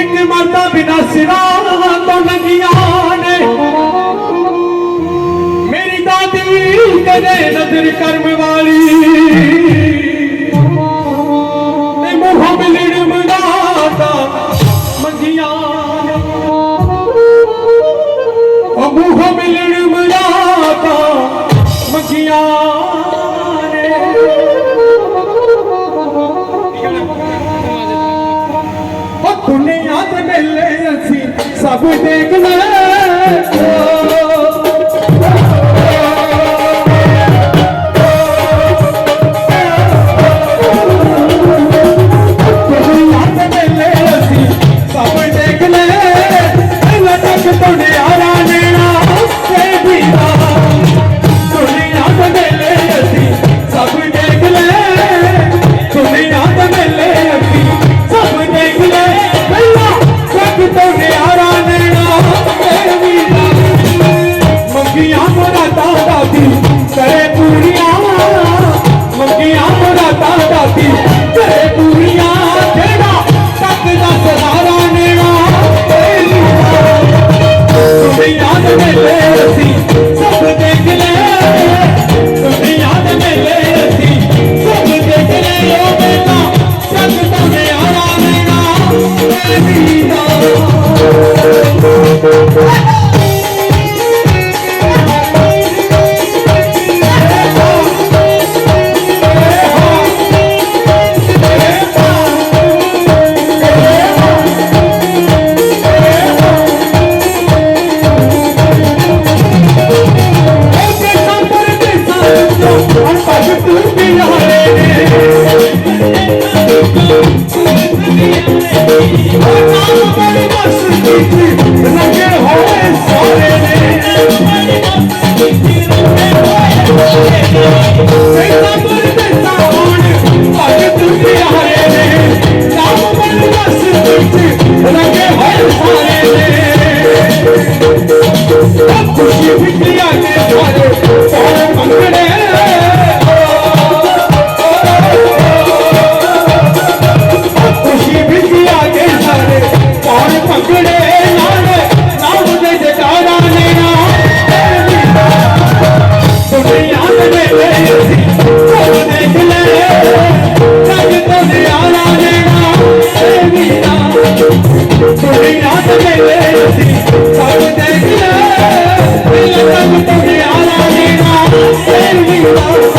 ਇੱਕ ਮਰਦਾ ਬਿਨਾ ਸਿਰਾਂ ਤੋਂ ਲੰਗੀਆਂ ਨੇ। ਮੇਰੀ ਦਾਦੀ ਕਦੇ ਨਜ਼ਰ ਕਰਮ ਵਾਲੀ। ਤੇ ਮਿਲਣ ਮਨਾਤਾ ਮੰਗੀਆਂ Bu Kuy bekler Hasta que tú Oh.